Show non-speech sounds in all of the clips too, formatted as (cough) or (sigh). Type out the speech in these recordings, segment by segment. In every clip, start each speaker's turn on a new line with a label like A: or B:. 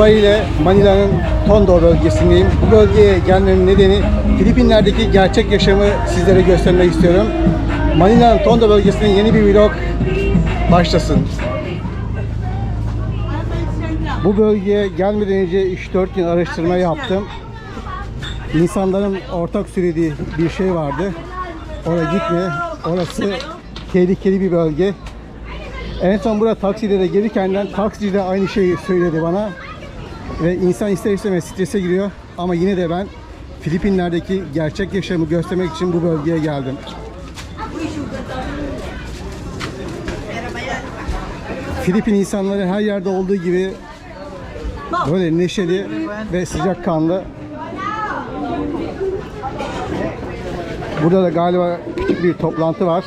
A: itibariyle Manila'nın Tondo bölgesindeyim. Bu bölgeye gelmemin nedeni Filipinler'deki gerçek yaşamı sizlere göstermek istiyorum. Manila'nın Tondo bölgesinin yeni bir vlog başlasın. Bu bölgeye gelmeden önce 3-4 gün araştırma yaptım. İnsanların ortak söylediği bir şey vardı. Oraya gitme. Orası tehlikeli bir bölge. En son burada takside de gelirken taksici de aynı şeyi söyledi bana. Ve insan ister istemez strese giriyor. Ama yine de ben Filipinler'deki gerçek yaşamı göstermek için bu bölgeye geldim. Filipin insanları her yerde olduğu gibi böyle neşeli ve sıcakkanlı. Burada da galiba küçük bir toplantı var.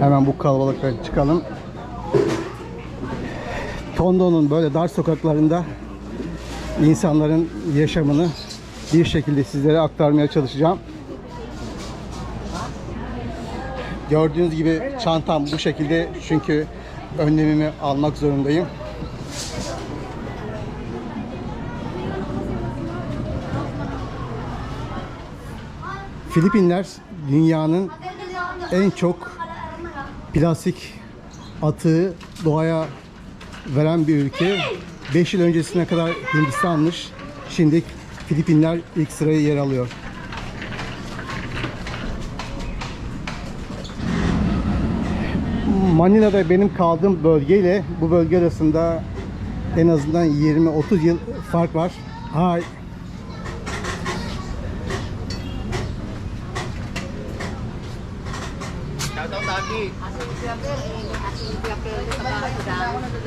A: Hemen bu kalabalıktan çıkalım. Tondo'nun böyle dar sokaklarında insanların yaşamını bir şekilde sizlere aktarmaya çalışacağım. Gördüğünüz gibi çantam bu şekilde çünkü önlemimi almak zorundayım. Filipinler dünyanın en çok plastik atığı doğaya veren bir ülke. 5 yıl öncesine kadar Hindistan'mış. Şimdi Filipinler ilk sıraya yer alıyor. Manila'da benim kaldığım bölgeyle bu bölge arasında en azından 20-30 yıl fark var. Hay.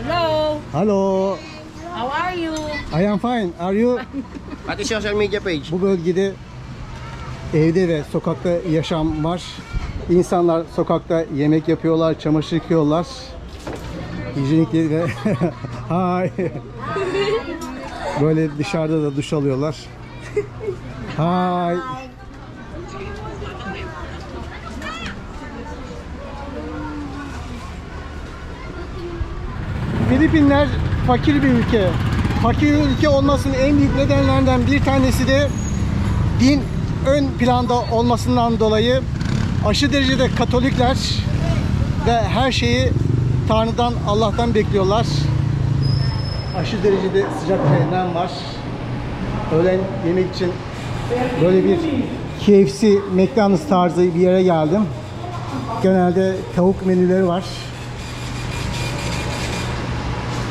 B: Hello,
A: Hello.
B: how are you?
A: I am fine. Are you? (laughs)
C: Pati social media page.
A: Bu bölgede evde ve sokakta yaşam var. İnsanlar sokakta yemek yapıyorlar, çamaşır yıkıyorlar. Hijyenikli ve (laughs) Hay. (laughs) Böyle dışarıda da duş alıyorlar. Hay. Filipinler fakir bir ülke. Fakir ülke olmasının en büyük nedenlerinden bir tanesi de din ön planda olmasından dolayı aşı derecede Katolikler ve her şeyi Tanrı'dan, Allah'tan bekliyorlar. Aşı derecede sıcak kaynağı var. Öğlen yemek için böyle bir KFC, McDonald's tarzı bir yere geldim. Genelde tavuk menüleri var.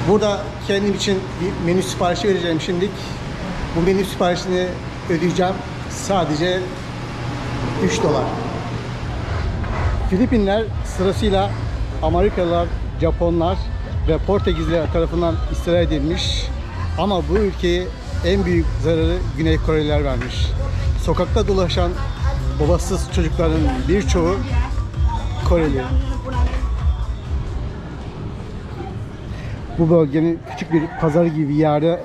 A: Burada kendim için bir menü siparişi vereceğim şimdilik. Bu menü siparişini ödeyeceğim. Sadece 3 dolar. Filipinler sırasıyla Amerikalılar, Japonlar ve Portekizliler tarafından istila edilmiş. Ama bu ülkeye en büyük zararı Güney Koreliler vermiş. Sokakta dolaşan babasız çocukların birçoğu Koreli. Bu bölgenin küçük bir pazar gibi yerde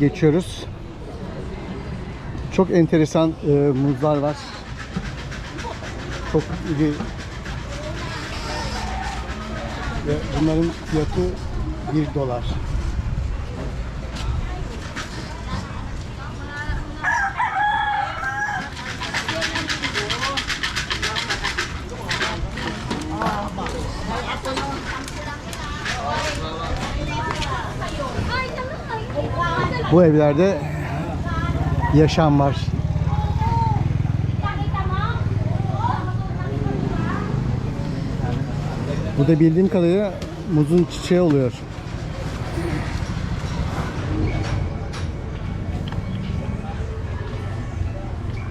A: geçiyoruz. Çok enteresan e, muzlar var. Çok iri. Ve bunların fiyatı 1 dolar. Bu evlerde yaşam var. Bu da bildiğim kadarıyla muzun çiçeği oluyor.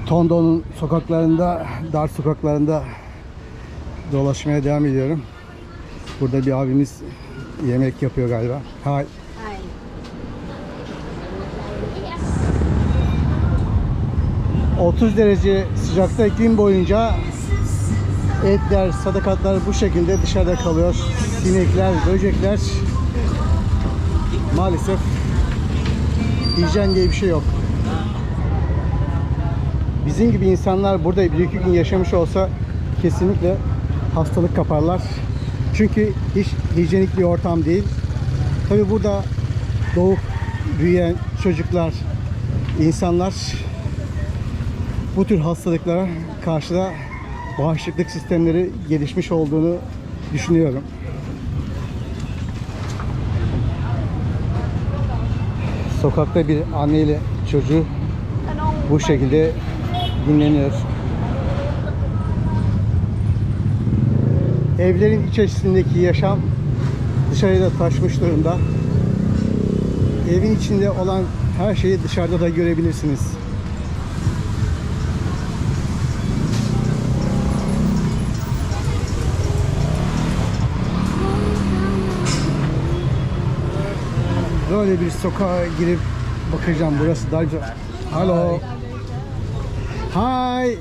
A: Tondo'nun sokaklarında, dar sokaklarında dolaşmaya devam ediyorum. Burada bir abimiz yemek yapıyor galiba. Hi. 30 derece sıcakta gün boyunca etler, sadakatlar bu şekilde dışarıda kalıyor. Sinekler, böcekler maalesef hijyen diye bir şey yok. bizim gibi insanlar burada bir iki gün yaşamış olsa kesinlikle hastalık kaparlar. Çünkü hiç hijyenik bir ortam değil. Tabi burada doğup büyüyen çocuklar, insanlar bu tür hastalıklara karşı da bağışıklık sistemleri gelişmiş olduğunu düşünüyorum. Sokakta bir anne ile çocuğu bu şekilde dinleniyor. Evlerin içerisindeki yaşam dışarıda taşmış durumda. Evin içinde olan her şeyi dışarıda da görebilirsiniz. Böyle bir sokağa girip bakacağım. Burası daha güzel. Hello. Hi.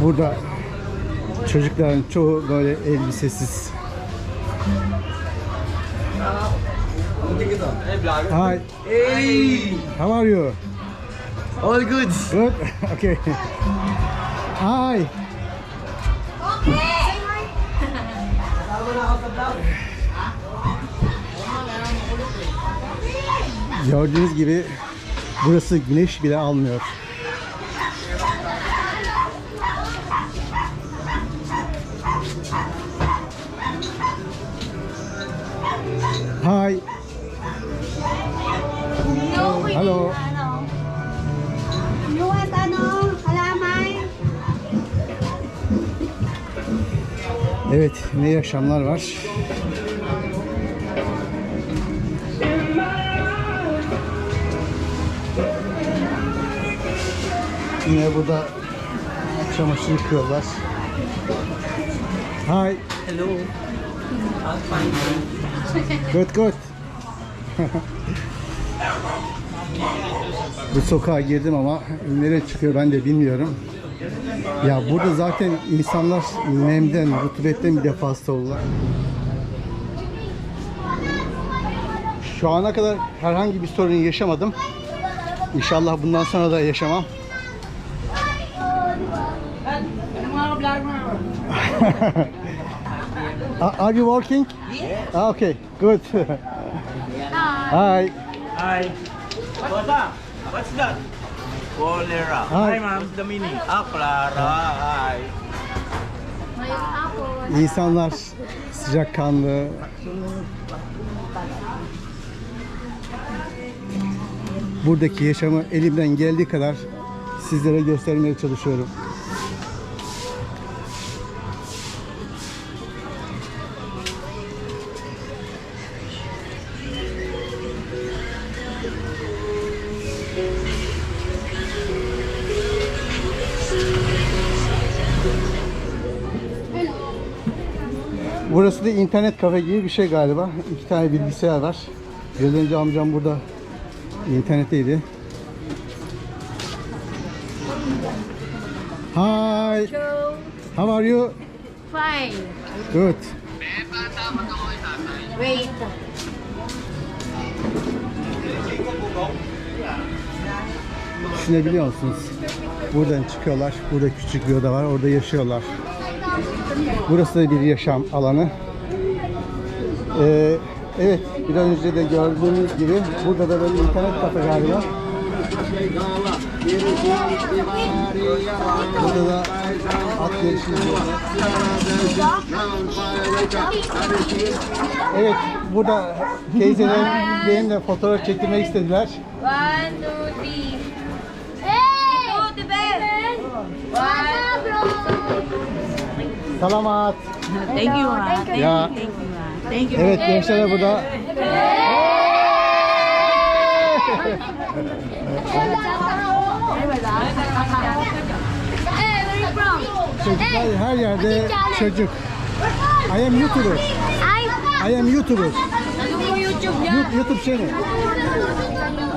A: (laughs) Burada çocukların çoğu böyle elbisesiz. Hi.
C: Hey!
A: How are you?
C: All good.
A: Good. (laughs) okay. Hi. Gördüğünüz gibi burası güneş bile almıyor. Hi. Hello. Evet, ne yaşamlar var. Yine burada çamaşır yıkıyorlar. Hi.
D: Hello.
A: Good good. Bu sokağa girdim ama nereye çıkıyor ben de bilmiyorum. Ya burada zaten insanlar nemden, rutubetten bir defa hasta olurlar. Şu ana kadar herhangi bir sorun yaşamadım. İnşallah bundan sonra da yaşamam. (laughs) Are you working? Yes. Okay, good. (laughs) Hi.
D: Hi. What's up? What's that? Cholera.
A: Hi.
D: Hi, ma'am. The meaning? Ah, Clara. Hi.
A: İnsanlar sıcakkanlı. Buradaki yaşamı elimden geldiği kadar sizlere göstermeye çalışıyorum. Burası da internet kafe gibi bir şey galiba. İki tane bilgisayar var. Biraz önce amcam burada internetteydi. Hi. How are you?
E: Fine.
A: Good.
E: Wait.
A: Düşünebiliyor musunuz? Buradan çıkıyorlar. Burada küçük bir oda var. Orada yaşıyorlar. Burası da bir yaşam alanı. Ee, evet, biraz önce de gördüğünüz gibi burada da böyle internet kafe galiba. Burada da at yarışı. Evet, burada teyzelerim benimle fotoğraf çektirmek istediler.
E: One, two, three. Hey! Ito, the best. One, bro.
A: Salamat.
B: Thank you, ha. Thank
A: Ya,
B: you, ha. Thank you.
A: evet gençler de burada.
E: You?
A: Çocuklar her yerde çocuk. I am YouTuber.
E: I
A: am YouTuber.
E: YouTube.
A: You- YouTube channel.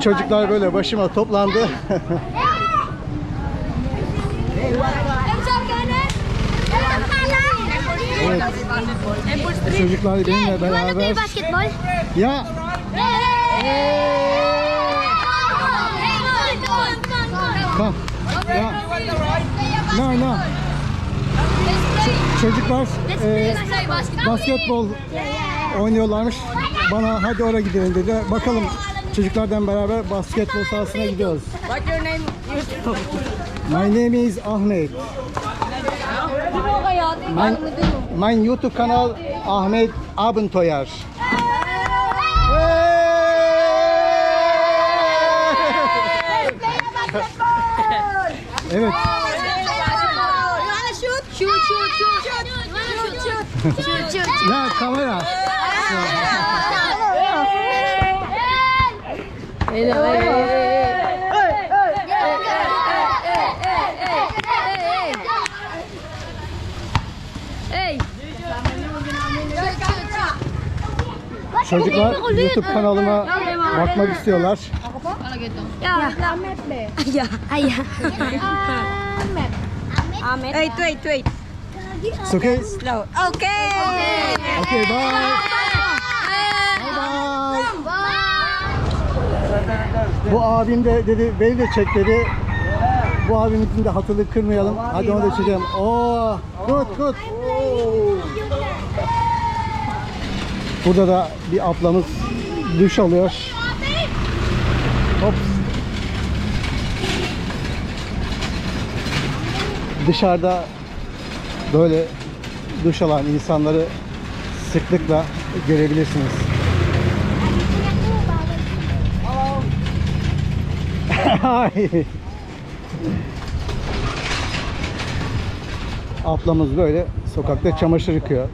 A: Çocuklar böyle başıma toplandı. (laughs) evet. Çocuklar benimle beraber.
E: basketball?
A: Ya
E: Hey!
A: Come. Yeah. No, no. Çocuklar e, basketbol oynuyorlarmış. Bana hadi oraya gidelim dedi. Bakalım çocuklardan beraber basketbol sahasına gidiyoruz.
E: What's your name?
A: My name is Ahmet. My, my YouTube kanal Ahmet Abuntoyar. Evet.
E: Shoot, shoot, shoot, shoot. You wanna shoot, shoot, shoot, shoot.
A: Ya kamera.
E: Hey.
A: Çocuklar YouTube kanalıma bakmak istiyorlar.
E: Ya, ya, (laughs) ya. Ahmet.
B: Wait, wait, wait.
A: It's okay?
B: Slow. Okay.
A: Okay, bye. Bye. Bu abim de dedi beni de çek dedi. Bu abimizin de hatırını kırmayalım. Hadi onu da çekelim. Oo, good good. Oo. Burada da bir ablamız duş alıyor. Hop. Dışarıda böyle duş alan insanları sıklıkla görebilirsiniz. (laughs) Ablamız böyle sokakta çamaşır yıkıyor.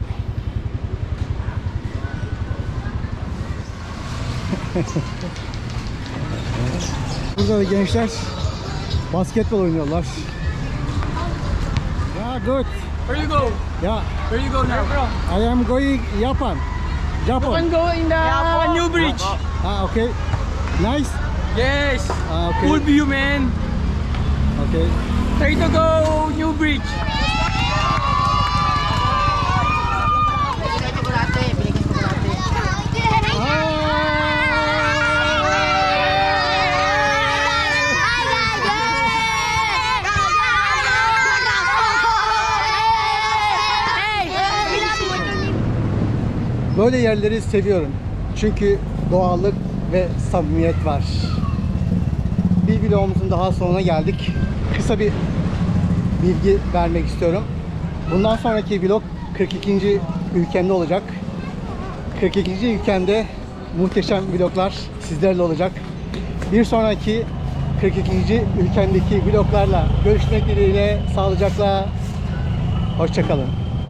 A: Burada da gençler basketbol oynuyorlar. Ya good.
C: Where you go?
A: Ya
C: Where you go now?
A: I am going Japan. Japan.
C: go in the new bridge.
A: Ah, okay. Nice.
C: Yes.
A: Ah, okay.
C: Cool view, man.
A: Okay.
C: Try to go new bridge.
A: Böyle yerleri seviyorum. Çünkü doğallık ve samimiyet var. Bir vlogumuzun daha sonuna geldik. Kısa bir bilgi vermek istiyorum. Bundan sonraki vlog 42. ülkemde olacak. 42. ülkemde muhteşem vloglar sizlerle olacak. Bir sonraki 42. ülkemdeki vloglarla görüşmek dileğiyle sağlıcakla. Hoşçakalın.